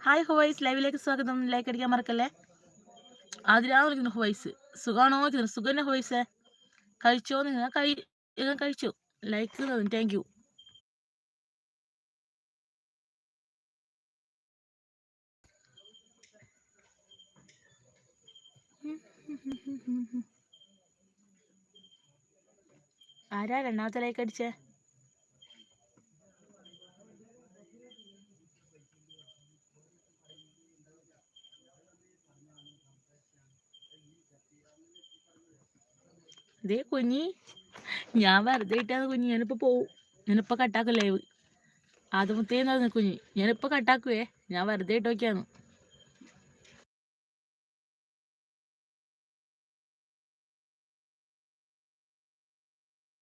Hi Huwais ലൈവിലേക്ക് സ്വാഗതം. Like അടിക്കാൻ മറക്കല്ലേ? അതിലാ വിളിക്കുന്നു ഹുവൈസ്. സുഖാണോ ചോദിക്കുന്നു. സുഖന്നെ ഹുവൈസേ? കഴിച്ചോ നിങ്ങൾ കഴി ഞാൻ കഴിച്ചു. ലൈക്ക് താങ്ക് യു ആരാ രണ്ടാമത്തെ ലൈക്ക് അടിച്ചേ? ദേ കുഞ്ഞി ഞാൻ വെറുതെ ഇട്ടാന്ന് കുഞ്ഞി ഞാനിപ്പോ പോവും. ഞാനിപ്പോൾ കട്ടാക്കും ലൈവ് ആദ്യമത്തേന്ന് പറഞ്ഞു കുഞ്ഞി ഞാനിപ്പോ കട്ടാക്കുവേ ഞാൻ വെറുതെ ഇട്ട് നോക്കിയാന്ന്